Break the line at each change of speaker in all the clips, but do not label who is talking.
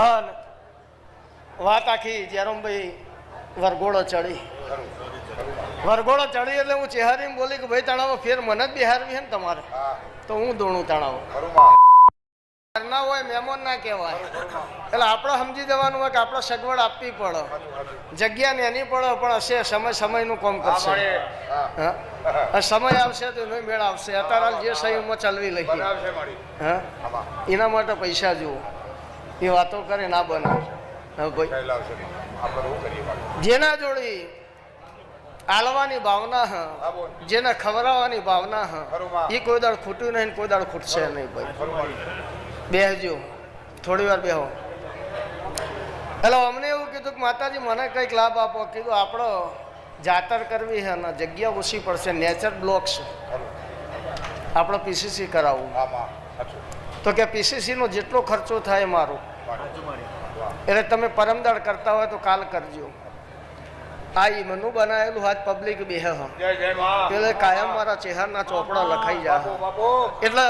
હા વાત આખી જેરમભાઈ વરઘોડો ચડી. વરઘોડો ચડી એટલે હું ચેહારીને બોલી કે ભાઈ, તણાવો, ફેર મને જ બિહારવી છે ને તમારે? તો હું દોણું તણાવો. ના હોય, મહેમાન ના કહેવાય. એટલે આપણે સમજી જવાનું હોય કે આપણે સગવડ આપવી પડે. જગ્યા ને એની પડે, પણ હશે, સમય સમયનું કામ કરશે. સમય આવશે તો એનો મેળ આવશે. અત્યારે જે સહીમાં ચાલવી લઈ હા. એના માટે પૈસા જુઓ એ વાતો કરે ના બનાવે જેના જોડી આલવાની ભાવના હ જેને ખવડાવવાની ભાવના હ એ કોઈ દાડ ખૂટ્યું નહીં કોઈ દાડ ખૂટશે નહીં ભાઈ. બેહજો. થોડી વાર બેહો. એટલે અમને એવું કીધું કે માતાજી મને કંઈક લાભ આપો. કીધું આપણો જાતર કરવી છે ને જગ્યા ઓછી પડશે. નેચર બ્લોક છે. આપણે પીસીસી કરાવવું. તો કે પીસીસીનો જેટલો ખર્ચો થાય મારો એટલે તમે પરમદાળ કરતા હોય તો કાલ કરજો. આ ઈ મનુ બનાવેલું હાથ પબ્લિક બેહ એટલે કાયમ મારા ચહેરાના ચોપડા લખાઈ જાય એટલે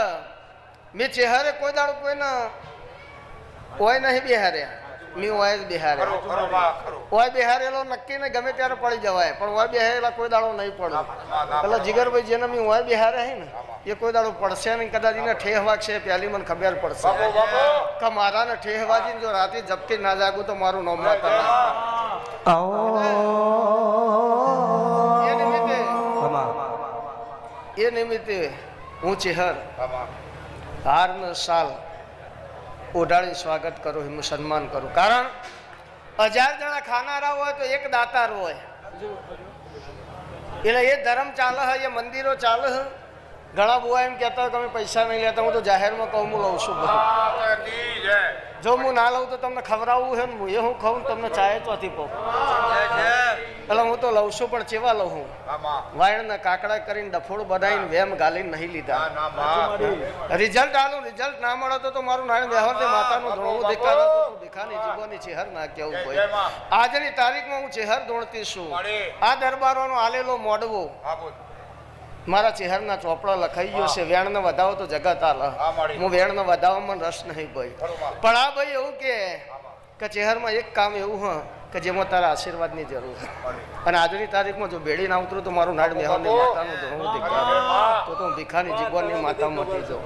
મેં ચહેરે કોઈ દાડો કોઈને કોઈ નહીં બિહારે. મેં ઓય જ બિહારે. ઓય બિહારેલો નક્કી ને ગમે ત્યારે પડી જવાય. પણ ઓય બિહારેલા કોઈ દાડો નહીં પડે. એટલે જીગરભાઈ જેને મેં ઓય બિહારે હે ને એ કોઈ દાડો પડશે નહીં. કદાચ એને ઠેહ વાગશે પહેલી મને ખબર પડશે. કે મારાને ઠેહ વાગીને જો રાતે ઝપકી ના જાગું તો મારું નામ ના કરે એ નિમિત્તે એ નિમિત્તે હું ચેહર હારનો સાલ ઓઢાળી સ્વાગત કરું એમનું સન્માન કરું. કારણ હજાર જણા ખાનારા હોય તો એક દાતાર હોય. એટલે એ ધર્મ ચાલે છે એ મંદિરો ચાલે છે ઘણા બુઆ એમ કહેતા હોય કે અમે પૈસા નહીં લેતા હું તો જાહેરમાં કહું હું લઉં છું બધું. જો હું ના લઉં તો તમને ખવડાવવું છે ને હું એ હું ખાઉં તમને ચાય ચોથી પાઉં એટલે હું તો લઉં છું પણ ચેવા લઉં હું? વાયણના કાકડા કરીને ડફોડ બનાવીને વેમ ગાલીને નહીં લીધા. રિઝલ્ટ આલું રિઝલ્ટ ના મળે તો તો મારું નાયણ વ્યવહાર ને માતાનું ધોળવું દેખાડો દેખાની જીવોની ચેહર ના કેવું હોય. આજની તારીખમાં હું ચેહર ધોણતી છું. આ દરબારોનો આલેલો મોડવો. મારા ચહેરના ચોપડા લખાઈ ગયો છે. વેણને વધાવો તો જગત આલ હું વેણને વધાવવામાં રસ નહીં ભાઈ. પણ આ ભાઈ એવું કે કે ચહેરમાં એક કામ એવું હ કે જેમાં તારા આશીર્વાદની જરૂર છે. અને આજની તારીખમાં જો બેડી ના ઉતરું તો મારું નાડ મેહરની માતાનું ધોણું દેખાડે તો તો હું ભીખાની જીવનની માતા મટી જાઉં.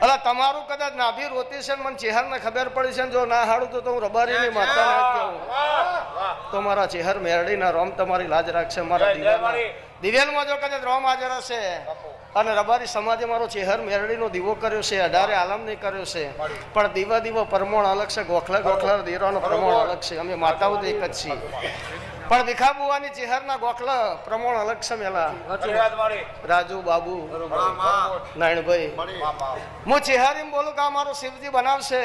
અલા તમારું કદાચ નાભી રોતી છે ને મને ચહેરને ખબર પડી છે ને જો ના હાડું તો તો હું રબારીની માતા ના કહું તો મારા ચહેર મેરડીના રોમ તમારી લાજ રાખશે મારા દિવાલમાં દિવેલમાં જો કદાચ રોમ હાજર હશે અને રબારી સમાજે મારો ચહેર મેરડીનો દીવો કર્યો છે અઢારે આલમની કર્યો છે પણ દીવા દીવો પરમોણ અલગ છે ગોખલા ગોખલા દેરાનો પ્રમોણ અલગ છે. અમે માતાઓ તો એક જ છીએ. પણ ભીખા બુવાની ચહેરના ગોખલા પ્રમોણ અલગ છે રાજુ બાબુ નારાયણભાઈ હું ચિહારી બોલું કે આ મારો શિવજી બનાવશે.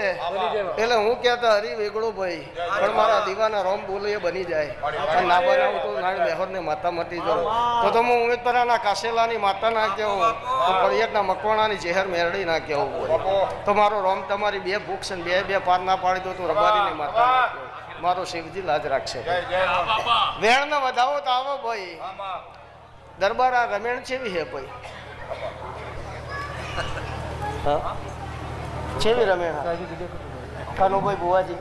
એટલે હું કહેતા હરી વેગળો ભાઈ. પણ મારા દીવાના રોમ બોલું એ બની જાય. અને ના બનાવું તો નારાયણ બેહોર ને માતા મટી જાઉં તો તો હું ઉમેદપરાના કાસેલાની માતા ના કહેવું. તો પડિયતના મકવાણાની ચહેર મેરડી ના કહેવું. હોય તો મારો રોમ તમારી બે ભૂખ છે ને બે બે પાર ના પાડી દો તો રબારીની માતા ના કેવું મારો શિવજી લાજ રાખશે. વેણ ને વધાવો તો આવો ભાઈ. દરબાર આ રમેણ છેવી હે ભાઈ. હા? છેવી રમેણ? કાનુભાઈ બુવાજી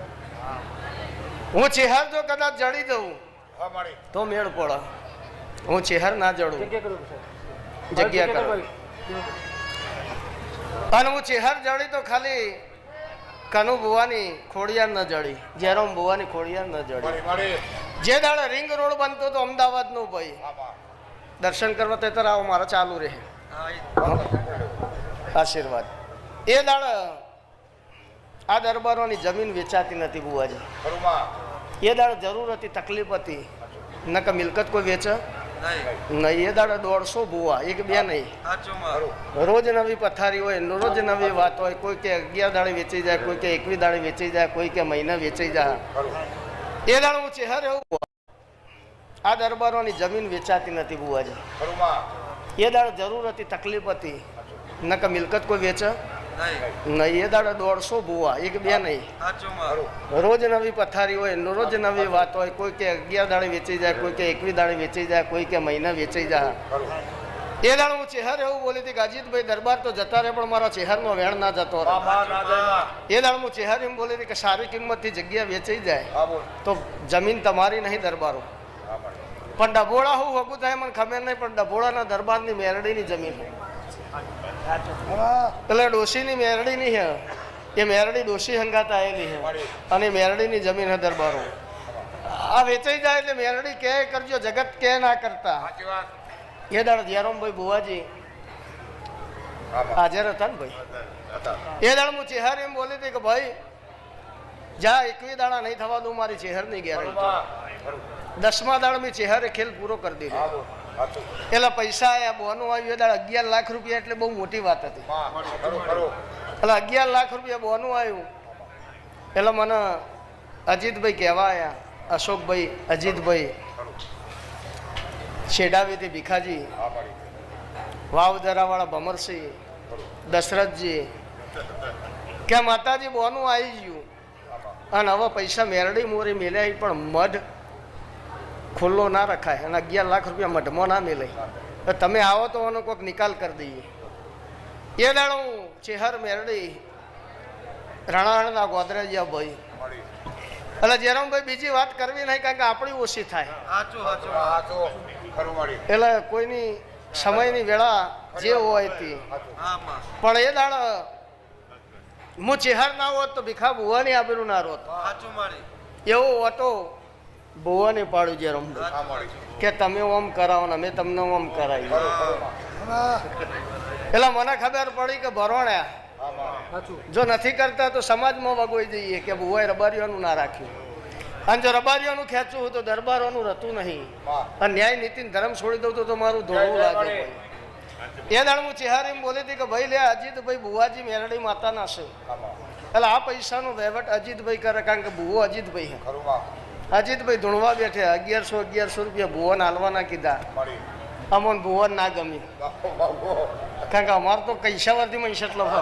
હું ચેહર જો કદાચ જડી દઉં તો મેળ પડે. હું ચેહર ના જડું. જગ્યા કરો. અને હું ચેહર જડી તો ખાલી કનુ બુવાની ખોડિયાર ન જડી જેરોમ બુવાની ખોડિયાર ન જડી. જે દાડે રિંગ રોડ બનતો તો અમદાવાદનું ભાઈ દર્શન કરવા તે આવો મારા ચાલુ રહે. આશીર્વાદ. એ દાડે આ દરબારોની જમીન વેચાતી નથી બુવાજી એ દાડે જરૂર હતી તકલીફ હતી. નકર મિલકત કોઈ વેચે? નહીં. એ દાડે દોઢસો ભૂવા એક બે નહીં. રોજ નવી પથારી હોય રોજ નવી વાત હોય કોઈ કે અગિયાર દાડે વેચી જાય કોઈ કે એકવી દાડે વેચી જાય કોઈ કે મહિના વેચી જાય. એ દાડે હું ચહેર એવું આ દરબારોની જમીન વેચાતી નથી બુવાજી એ દાડે જરૂર હતી તકલીફ હતી. ન કે મિલકત કોઈ વેચે? નહીં. એ દાડે દોઢસો ભૂવા એક બે નહીં. રોજ નવી પથારી હોય રોજ નવી વાત હોય કોઈ કે અગિયાર દાડે વેચી જાય કોઈ કે એકવી દાડે વેચી જાય કોઈ કે મહિના વેચી જાય. એ દાડે હું ચહેર એવું બોલી હતી કે અજીતભાઈ દરબાર તો જતા રહે પણ મારા ચેહરનો વેણ ના જતો રહે. એ દાડે હું ચહેર એમ બોલી હતી કે સારી કિંમતથી જગ્યા વેચી જાય તો જમીન તમારી નહીં દરબારો. પણ. ડભોળા હું વગું થાય મને ખબર નહીં પણ ડભોળાના દરબારની મેરડીની જમીન એટલે ડોશીની મેરડીની હે. એ મેરડી ડોશી હંગાત આવેલી હે. અને મેરડીની જમીન હે દરબારો. આ વેચાઈ જાય એટલે મેરડી કે કરજો જગત કે ના કરતા. એ દાડ જયરામભાઈ બુવાજી હાજર હતા ને ભાઈ? એ દાડ હું ચેહર એમ બોલી હતી કે ભાઈ જા એકવી દાડા નહીં થવા દઉં મારી ચેહરની ગેરંટી. દસમા દાડ મેં ચેહરે ખેલ પૂરો કરી દીધો. એટલે પૈસા આયા બોનું આવ્યું દાડ અગિયાર લાખ રૂપિયા એટલે બહુ મોટી વાત હતી. એટલે અગિયાર લાખ રૂપિયા બોનું આવ્યું એટલે મને અજીતભાઈ કહેવા આવ્યા અશોકભાઈ અજીતભાઈ. છેડાવીથી ભીખાજી. વાવદરાવાળા ભમરસિંહ. દશરથજી. કે માતાજી બોનું આવી ગયું. અને હવે પૈસા મેરડી મોરી મેલ્યા પણ મઢ. ખુલ્લો ના રખાય અને અગિયાર લાખ રૂપિયા મઢમો ના મેલે. તમે આવો તો એનો કોઈક નિકાલ કરી દઈએ. એ દાડો હું ચેહર મેરડી રણાહણના ગોદરેજિયા ભાઈ. એટલે જેરામભાઈ બીજી વાત કરવી નહીં કારણ કે આપણી ઓછી થાય. એટલે કોઈની સમયની વેળા જે હોય તે. પણ એ દાડ હું ચેહર ના હોત તો ભીખા ભૂવાની આબરૂ ના રોત. એવો હતો ભુવાને પાડું જે રમડું કે તમે ઓમ કરાવો ને અમે તમને ઓમ કરાવી એટલે મને ખબર પડી કે ભરોણ્યા જો નથી કરતા તો સમાજમાં વગોઈ જઈએ કે ભુવાએ રબારીઓનું ના રાખ્યું. અને જો રબારીઓનું ખેંચવું હોય તો દરબારોનું રહેતું નહીં. અને ન્યાય નીતિ ધર્મ છોડી દઉં તો મારું ધોળું લાગે ભાઈ. એ દાડ હું ચિહારી એમ બોલી હતી કે ભાઈ લે અજીતભાઈ બુવાજી મેરડી માતાના છે. એટલે આ પૈસાનો વહીવટ અજીતભાઈ કરે કારણ કે ભુવો અજીતભાઈ હે અજીતભાઈ ધૂણવા બેઠે અગિયારસો અગિયારસો રૂપિયા ભુવન હાલવાના કીધા. અમોન ભુવન ના ગમી કારણ કે અમારે તો કૈસાવરથી મહીસટ લફો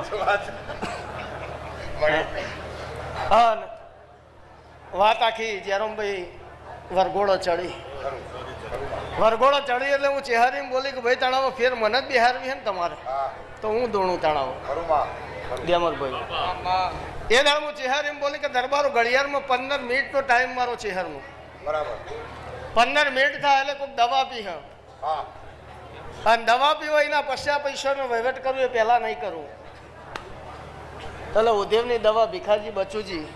હા વાત આખી જેરમભાઈ વરઘોડો ચડી. વરઘોડો ચડી એટલે હું ચેહારી બોલી કે ભાઈ તણાવો ફેર મને જ બિહારવી છે ને તમારે. તો હું દોણું તણાવો. દેમરભાઈ એ દાડ હું ચેહર એમ બોલી કે દરબારો ઘડિયાળમાં પંદર મિનિટનો ટાઈમ મારો ચેહરનો. પંદર મિનિટ થાય એટલે કોઈક દવા પી હા. અને દવા પીવો એના પશ્ચા પૈસાનો વહીવટ કરવું એ પહેલાં નહીં કરવું. એટલે ઉદ્યોગની દવા ભીખાજી બચુજી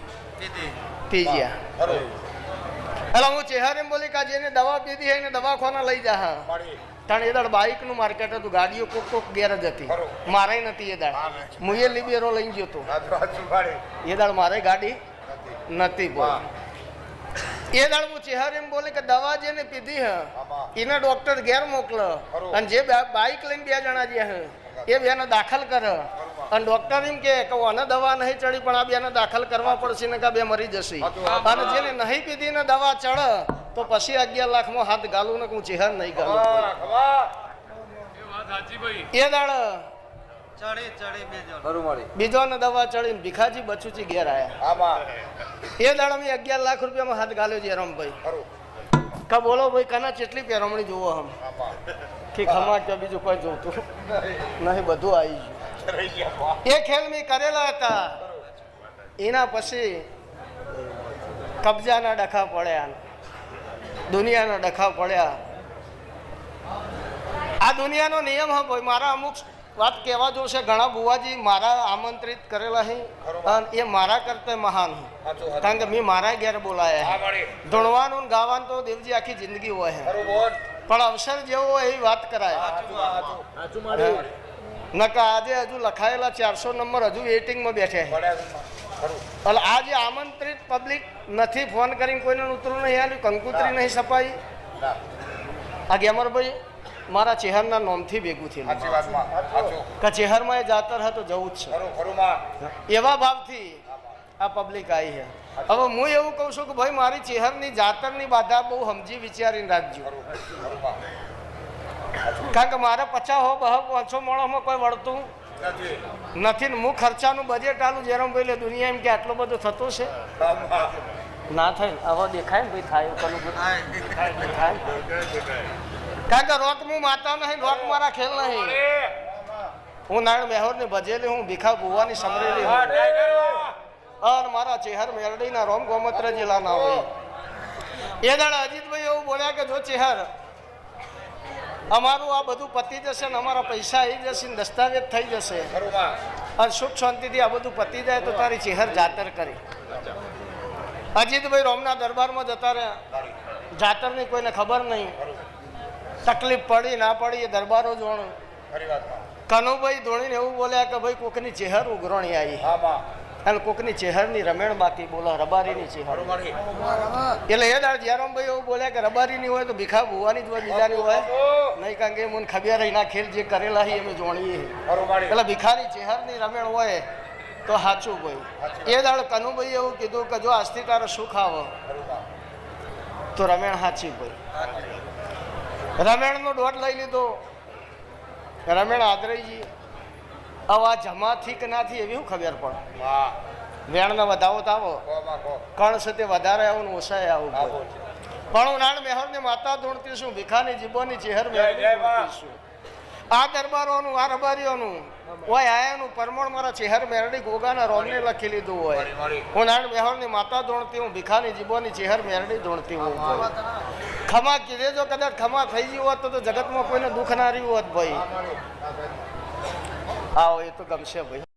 પી ગયા. એટલે હું ચેહર એમ બોલી કે એને દવા પીધી એને દવાખાના લઈ જા હા. કારણ એ દાડ બાઇકનું માર્કેટ હતું ગાડીઓ કોક કોક ગેરેજ હતી. મારે નથી એ દાડ. હું એ લિબેરો લઈ ગયો હતો. એ દાડ મારે ગાડી નથી. બોલ. એ દાડ હું ચેહર એમ બોલે કે દવા જેને પીધી હ એને ડોક્ટર ઘેર મોકલ. અને જે બાઇક લઈને બે જણા જે હ એ બેને દાખલ કર. અને ડોક્ટર એમ કે આને દવા નહીં ચડી પણ આ બેને દાખલ કરવા પડશે ને કે બે મરી જશે. અને જેને નહીં પીધી ને દવા ચડ તો પછી અગિયાર લાખમાં હાથ ગાલું ને હું ચેહર નહીં ગાલું એ દાડ. બીજો. ને દવા ચડીને ભીખાજી બચુચી ઘેર આયા. એ દાડ અમે અગિયાર લાખ રૂપિયામાં હાથ ગાલ્યો છે રમભાઈ કા બોલો ભાઈ કના કેટલી પેરમણી જોવો હમ. કે ખમા કે બીજું કોઈ જોતું. નહીં બધું આવી ગયું. એ ખેલ મેં કરેલા હતા. એના પછી કબજાના ડખા પડ્યા. દુનિયાના ડખા પડ્યા. આ દુનિયાનો નિયમ હા ભાઈ મારા અમુક વાત કહેવા જોશે ઘણા બુવાજી મારા આમંત્રિત કરેલા હે અને એ મારા કરતા મહાન કારણ કે મેં મારા ઘેર બોલાયા હે. ધૂણવાનું ગાવાનું તો દેવજી આખી જિંદગી હોય હે. પણ અવસર જેવો હોય એવી વાત કરાય. નકા આજે હજુ લખાયેલા ચારસો નંબર હજુ વેઇટિંગમાં બેઠે છે. એટલે આ જે આમંત્રિત પબ્લિક નથી ફોન કરીને કોઈને ઉતરું નહીં આલ્યું કંકુતરી નહીં સપાઈ આ ગેમરભાઈ મારા ચેહરના નોમથી ભેગું થયેલું. કે ચેહરમાં એ જાતર હતો જવું જ છે. એવા ભાવથી આ પબ્લિક આવી છે. હવે હું એવું કહું છું કે ભાઈ મારી ચેહરની જાતરની બાધા બહુ સમજી વિચારીને રાખજો. કારણ કે મારે પચાસ હો બહ પાંચસો માણસમાં કોઈ વળતું નથી હું ખર્ચાનું બજેટ આલું જેરમભાઈ એટલે દુનિયા એમ કે આટલો બધો થતો છે? ના થાય ને હવે દેખાય ને ભાઈ, થાય કરું થાય કારણ કે રોક હું માતા નહીં, રોક મારા ખેલ નહીં. હું નારાયણ મેહોર ને ભજેલી, હું ભીખા ભુવાની સમરેલી અને મારા ચેહર મેરડીના રોમ ગોમત્ર જિલ્લાના હોય. એ દાડા અજીતભાઈ એવું બોલ્યા કે જો ચેહર અમારું આ બધું પતી જશે ને અમારા પૈસા આવી જશે ને દસ્તાવેજ થઈ જશે. અને સુખ શાંતિથી આ બધું પતી જાય તો તારી ચેહર જાતર કરી. અજીતભાઈ રોમના દરબારમાં જતા રહ્યા. જાતરની કોઈને ખબર નહીં. તકલીફ પડી ના પડી એ દરબારો જોણું. કનુભાઈ ધોણીને એવું બોલ્યા કે ભાઈ કોકની ચેહર ઉઘરણી આવી. અને કોકની ચેહરની રમેણ બાકી બોલો રબારીની ચેહર. એટલે એ દાડ જયરામભાઈ એવું બોલ્યા કે રબારીની હોય તો ભીખા ભુવાની જ હોય બીજાની હોય. નહીં કારણ કે મને ખબર એના ખેલ જે કરેલા છે અમે જોણીએ એટલે ભીખાની ચેહરની રમેણ હોય તો સાચું ભાઈ એ દાળ કનુભાઈ એવું કીધું કે જો આજથી તારે સુખ આવો તો રમેણ સાચી ભાઈ રમેણનો દોટ લઈ લીધો. રમેણ આદરેજી હવે આ જમાથી કે નાથી એવી હું ખબર પડે. વેણને વધાવો તો આવો. કણ છે તે વધારે આવું ને ઓછાય આવું. પણ હું નાણ મેહરની માતા ધૂણતી છું ભીખાની જીબોની ચેહર
જય
છું. આ દરબારોનું આ રબારીઓનું હોય આયાનું પરમણ મારા ચેહર મેરડી ગોગાના રોમને લખી લીધું હોય. હું નાણ મેહરની માતા ધોણતી હું ભીખાની જીબોની ચેહર મેરડી ધૂણતી હું ખમા કીધે જો કદાચ ખમા થઈ ગયું હોત તો તો જગતમાં કોઈને દુઃખ ના રહ્યું હોત ભાઈ. આવો એ તો ગમશે ભાઈ.